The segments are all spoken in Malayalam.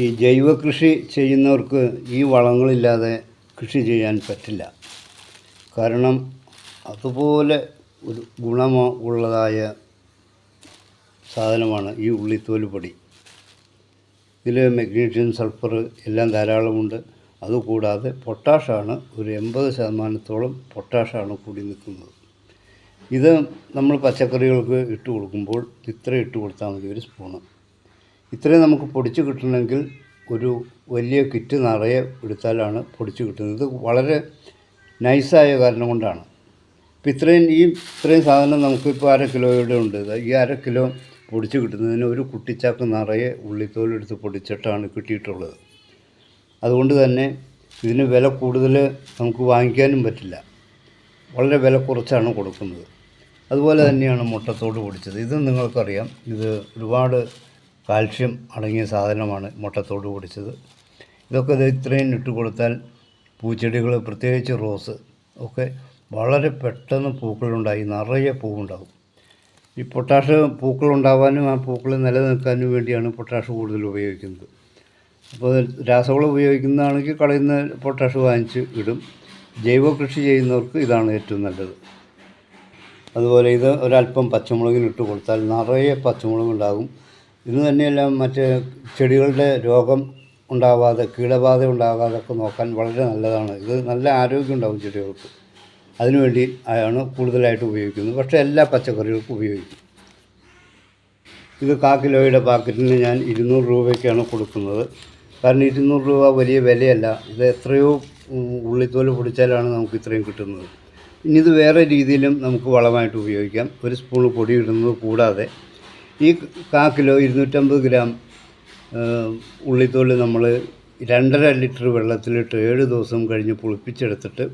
ഈ ജൈവ കൃഷി ചെയ്യുന്നവർക്ക് ഈ വളങ്ങളില്ലാതെ കൃഷി ചെയ്യാൻ പറ്റില്ല. കാരണം അതുപോലെ ഒരു ഗുണമോ ഉള്ളതായ സാധനമാണ് ഈ ഉള്ളിത്തോൽ പൊടി. ഇതിൽ മഗ്നീഷ്യം സൾഫർ എല്ലാം ധാരാളമുണ്ട്. അതുകൂടാതെ പൊട്ടാഷാണ് ഒരു എൺപത് ശതമാനത്തോളം പൊട്ടാഷാണ് കൂടി നിൽക്കുന്നത്. ഇത് നമ്മൾ പച്ചക്കറികൾക്ക് ഇട്ട് കൊടുക്കുമ്പോൾ ഇത്ര ഇട്ട് കൊടുത്താൽ മതി ഒരു സ്പൂണ്. ഇത്രയും നമുക്ക് പൊടിച്ച് കിട്ടണമെങ്കിൽ ഒരു വലിയ കിറ്റ് നിറയെ എടുത്താലാണ് പൊടിച്ച് കിട്ടുന്നത്. വളരെ നൈസായ കാരണം കൊണ്ടാണ്. ഇപ്പം ഇത്രയും ഈ ഇത്രയും സാധനം നമുക്കിപ്പോൾ അര കിലോയുടെ ഉണ്ട്. ഈ അര കിലോ പൊടിച്ച് കിട്ടുന്നതിന് ഒരു കുട്ടിച്ചാക്ക് നിറയെ ഉള്ളിത്തോലെടുത്ത് പൊടിച്ചിട്ടാണ് കിട്ടിയിട്ടുള്ളത്. അതുകൊണ്ട് തന്നെ ഇതിന് വില കൂടുതൽ നമുക്ക് വാങ്ങിക്കാനും പറ്റില്ല. വളരെ വില കുറച്ചാണ് കൊടുക്കുന്നത്. അതുപോലെ തന്നെയാണ് മുട്ടത്തോട് പൊടിച്ചത്. ഇത് നിങ്ങൾക്കറിയാം. ഇത് ഒരുപാട് കാൽഷ്യം അടങ്ങിയ സാധനമാണ് മുട്ടത്തോട് പൊടിച്ചത്. ഇതൊക്കെ ഇത് ഇത്രയും ഇട്ട് കൊടുത്താൽ പൂച്ചെടികൾ പ്രത്യേകിച്ച് റോസ് ഒക്കെ വളരെ പെട്ടെന്ന് പൂക്കളുണ്ടായി നിറയെ പൂവുണ്ടാകും ഈ പൊട്ടാഷ് പൂക്കളുണ്ടാവാനും ആ പൂക്കൾ നിലനിൽക്കാനും വേണ്ടിയാണ് പൊട്ടാഷ് കൂടുതൽ ഉപയോഗിക്കുന്നത്. അപ്പോൾ രാസവളം ഉപയോഗിക്കുന്നതാണെങ്കിൽ കടയിൽ നിന്ന് പൊട്ടാഷ് വാങ്ങിച്ച് ഇടും. ജൈവ കൃഷി ചെയ്യുന്നവർക്ക് ഇതാണ് ഏറ്റവും നല്ലത്. അതുപോലെ ഇത് ഒരല്പം പച്ചമുളകിന് ഇട്ട് കൊടുത്താൽ നിറയെ പച്ചമുളക് ഉണ്ടാകും ഇത് തന്നെയല്ല മറ്റ് ചെടികളുടെ രോഗം ഉണ്ടാവാതെ കീടബാധ ഉണ്ടാകാതെ ഒക്കെ നോക്കാൻ വളരെ നല്ലതാണ്. ഇത് നല്ല ആരോഗ്യം ഉണ്ടാകും ചെടികൾക്ക്. അതിനുവേണ്ടി ആണ് കൂടുതലായിട്ട് ഉപയോഗിക്കുന്നത്. പക്ഷേ എല്ലാ പച്ചക്കറികൾക്കും ഉപയോഗിക്കും. ഇത് കാ കിലോയുടെ പാക്കറ്റിന് ഞാൻ ഇരുന്നൂറ് രൂപയ്ക്കാണ് കൊടുക്കുന്നത്. കാരണം ഇരുന്നൂറ് രൂപ വലിയ വിലയല്ല. ഇത് എത്രയോ ഉള്ളിത്തോൽ പൊടിച്ചാലാണ് നമുക്ക് ഇത്രയും കിട്ടുന്നത്. ഇനി ഇത് വേറെ രീതിയിലും നമുക്ക് വളമായിട്ട് ഉപയോഗിക്കാം. ഒരു സ്പൂൺ പൊടി ഇടുന്നത് കൂടാതെ ഈ കാ കിലോ ഇരുന്നൂറ്റമ്പത് ഗ്രാം ഉള്ളിത്തോൽ നമ്മൾ രണ്ടര ലിറ്റർ വെള്ളത്തിലിട്ട് ഏഴ് ദിവസം കഴിഞ്ഞ് പുളിപ്പിച്ചെടുത്തിട്ട്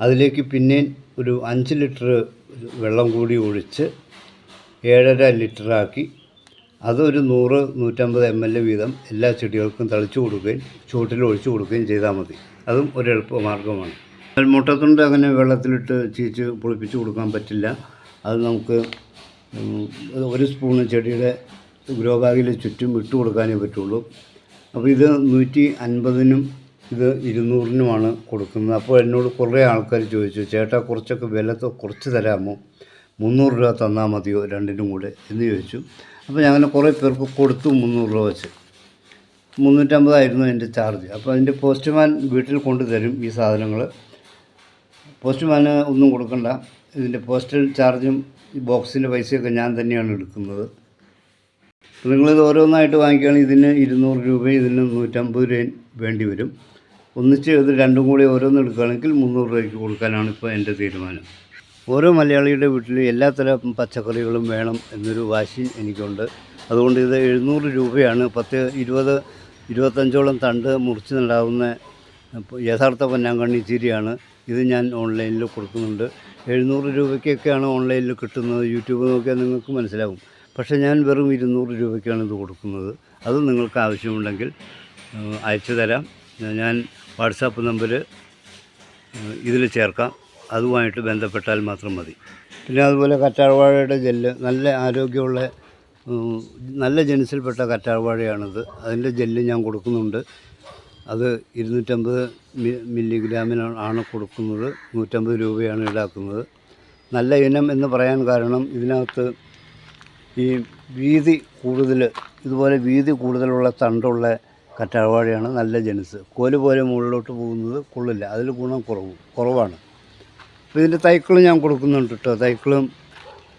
അതിലേക്ക് പിന്നെയും ഒരു അഞ്ച് ലിറ്റർ വെള്ളം കൂടി ഒഴിച്ച് ഏഴര ലിറ്ററാക്കി അതൊരു നൂറ് നൂറ്റമ്പത് എം എൽ എ വീതം എല്ലാ ചെടികൾക്കും തളിച്ചു കൊടുക്കുകയും ചുവട്ടിൽ ഒഴിച്ചു കൊടുക്കുകയും ചെയ്താൽ മതി. അതും ഒരു എളുപ്പ മാർഗമാണ് മുട്ടത്തുണ്ട് അങ്ങനെ വെള്ളത്തിലിട്ട് ചീച്ച് പുളിപ്പിച്ച് കൊടുക്കാൻ പറ്റില്ല. അത് നമുക്ക് ഒരു സ്പൂണ് ചെടിയുടെ ഗ്രോ ബാഗിൽ ചുറ്റും ഇട്ട് കൊടുക്കാനേ പറ്റുള്ളൂ. അപ്പോൾ ഇത് നൂറ്റി അൻപതിനും ഇത് ഇരുന്നൂറിനുമാണ് കൊടുക്കുന്നത്. അപ്പോൾ എന്നോട് കുറേ ആൾക്കാർ ചോദിച്ചു ചേട്ടാ കുറച്ചൊക്കെ വില കുറച്ച് തരാമോ? മുന്നൂറ് രൂപ തന്നാൽ മതിയോ രണ്ടിനും കൂടെ? എന്ന് ചോദിച്ചു. അപ്പോൾ ഞാൻ അങ്ങനെ കുറേ പേർക്ക് കൊടുത്തു മുന്നൂറ് രൂപ വെച്ച്. മുന്നൂറ്റമ്പതായിരുന്നു എന്റെ ചാർജ്. അപ്പോൾ അതിന്റെ പോസ്റ്റ്മാൻ വീട്ടിൽ കൊണ്ടുതരും ഈ സാധനങ്ങൾ പോസ്റ്റ്മാന് ഒന്നും കൊടുക്കണ്ട. ഇതിന്റെ പോസ്റ്റൽ ചാർജും ബോക്സിന്റെ പൈസയൊക്കെ ഞാൻ തന്നെയാണ് എടുക്കുന്നത്. നിങ്ങളിത് ഓരോന്നായിട്ട് വാങ്ങിക്കുകയാണെങ്കിൽ ഇതിന് ഇരുന്നൂറ് രൂപയും ഇതിന് നൂറ്റമ്പത് രൂപയും വേണ്ടി വരും. ഒന്നിച്ച് ഇത് രണ്ടും കൂടി ഓരോന്ന് എടുക്കുകയാണെങ്കിൽ മുന്നൂറ് രൂപയ്ക്ക് കൊടുക്കാനാണ് ഇപ്പോൾ എന്റെ തീരുമാനം. ഓരോ മലയാളിയുടെ വീട്ടിലും എല്ലാത്തരം പച്ചക്കറികളും വേണം എന്നൊരു വാശി എനിക്കുണ്ട്. അതുകൊണ്ട് ഇത് എഴുന്നൂറ് രൂപയാണ്. പത്ത് ഇരുപത് ഇരുപത്തഞ്ചോളം തണ്ട് മുറിച്ച് നടാവുന്ന യഥാർത്ഥ പൊന്നാങ്കണ്ണി ചീരയാണ്. ഇത് ഞാൻ ഓൺലൈനിൽ കൊടുക്കുന്നുണ്ട്. എഴുന്നൂറ് രൂപയ്ക്കൊക്കെയാണ് ഓൺലൈനിൽ കിട്ടുന്നത്. യൂട്യൂബ് നോക്കിയാൽ നിങ്ങൾക്ക് മനസ്സിലാവും. പക്ഷേ ഞാൻ വെറും ഇരുന്നൂറ് രൂപയ്ക്കാണ് ഇത് കൊടുക്കുന്നത്. അത് നിങ്ങൾക്ക് ആവശ്യമുണ്ടെങ്കിൽ അയച്ചു തരാം. ഞാൻ വാട്സാപ്പ് നമ്പർ ഇതിൽ ചേർക്കാം. അതുമായിട്ട് ബന്ധപ്പെട്ടാൽ മാത്രം മതി. പിന്നെ അതുപോലെ കറ്റാർവാഴയുടെ ജെല്ല് നല്ല ആരോഗ്യമുള്ള നല്ല ജനസിൽപ്പെട്ട കറ്റാർവാഴയാണിത്. അതിന്റെ ജെല്ല് ഞാൻ കൊടുക്കുന്നുണ്ട്. അത് ഇരുന്നൂറ്റമ്പത് മില്ലിഗ്രാമിനാണ് കൊടുക്കുന്നത്. നൂറ്റമ്പത് രൂപയാണ് ഈടാക്കുന്നത്. നല്ല ഇനം എന്ന് പറയാൻ കാരണം ഇതിനകത്ത് ഈ വീതി കൂടുതൽ ഇതുപോലെ വീതി കൂടുതലുള്ള തണ്ടുള്ള കറ്റാർവാഴയാണ് നല്ല ജനുസ്. കോൽ പോലെ മുകളിലോട്ട് പോകുന്നത് കൊള്ളില്ല. അതിൽ ഗുണം കുറവ് കുറവാണ്. അപ്പോൾ ഇതിന്റെ തൈക്കൾ ഞാൻ കൊടുക്കുന്നുണ്ട് കേട്ടോ. തൈക്കളും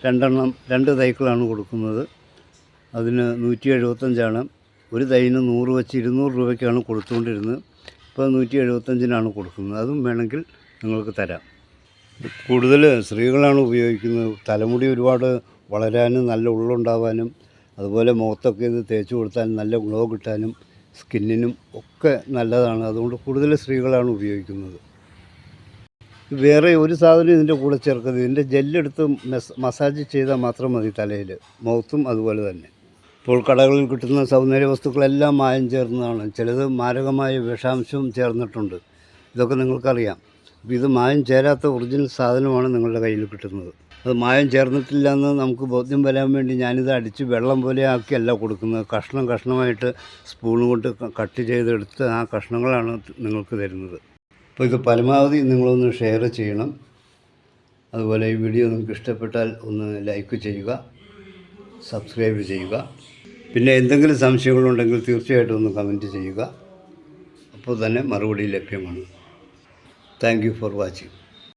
രണ്ടെണ്ണം രണ്ട് തൈക്കളാണ് കൊടുക്കുന്നത്. അതിന് നൂറ്റി എഴുപത്തഞ്ചാണ്. ഒരു തൈന് നൂറ് വെച്ച് ഇരുന്നൂറ് രൂപയ്ക്കാണ് കൊടുത്തുകൊണ്ടിരുന്നത്. ഇപ്പോൾ നൂറ്റി എഴുപത്തഞ്ചിനാണ് കൊടുക്കുന്നത്. അതും വേണമെങ്കിൽ നിങ്ങൾക്ക് തരാം. കൂടുതൽ സ്ത്രീകളാണ് ഉപയോഗിക്കുന്നത്. തലമുടി ഒരുപാട് വളരാനും നല്ല ഉള്ളുണ്ടാവാനും അതുപോലെ മുഖത്തൊക്കെ ഇത് തേച്ച് കൊടുത്താൽ നല്ല ഗ്ലോ കിട്ടാനും സ്കിന്നിനും ഒക്കെ നല്ലതാണ്. അതുകൊണ്ട് കൂടുതൽ സ്ത്രീകളാണ് ഉപയോഗിക്കുന്നത്. വേറെ ഒരു സാധനം ഇതിന്റെ കൂടെ ചേർക്കരുത് ഇതിന്റെ ജെല്ലെടുത്ത് മെസ് മസാജ് ചെയ്താൽ മാത്രം മതി തലയിൽ. മുഖത്തും അതുപോലെ തന്നെ. ഇപ്പോൾ കടകളിൽ കിട്ടുന്ന സൗന്ദര്യ വസ്തുക്കളെല്ലാം മായം ചേർന്നതാണ്. ചിലത് മാരകമായ വിഷാംശവും ചേർന്നിട്ടുണ്ട്. ഇതൊക്കെ നിങ്ങൾക്കറിയാം. ഇത് മായം ചേരാത്ത ഒറിജിനൽ സാധനമാണ് നിങ്ങളുടെ കയ്യിൽ കിട്ടുന്നത്. അത് മായം ചേർന്നിട്ടില്ല എന്ന് നമുക്ക് ബോധ്യം വരാൻ വേണ്ടി ഞാനിത് അടിച്ച് വെള്ളം പോലെ ആക്കിയല്ല കൊടുക്കുന്നത്. കഷ്ണം കഷ്ണമായിട്ട് സ്പൂൺ കൊണ്ട് കട്ട് ചെയ്തെടുത്ത് ആ കഷ്ണങ്ങളാണ് നിങ്ങൾക്ക് തരുന്നത്. അപ്പോൾ ഇത് പരമാവധി നിങ്ങളൊന്ന് ഷെയർ ചെയ്യണം. അതുപോലെ ഈ വീഡിയോ നിങ്ങൾക്ക് ഇഷ്ടപ്പെട്ടാൽ ഒന്ന് ലൈക്ക് ചെയ്യുക സബ്സ്ക്രൈബ് ചെയ്യുക. പിന്നെ എന്തെങ്കിലും സംശയങ്ങളുണ്ടെങ്കിൽ തീർച്ചയായിട്ടും ഒന്ന് കമന്റ് ചെയ്യുക. അപ്പോൾ തന്നെ മറുപടി ലഭ്യമാണ്. Thank for watching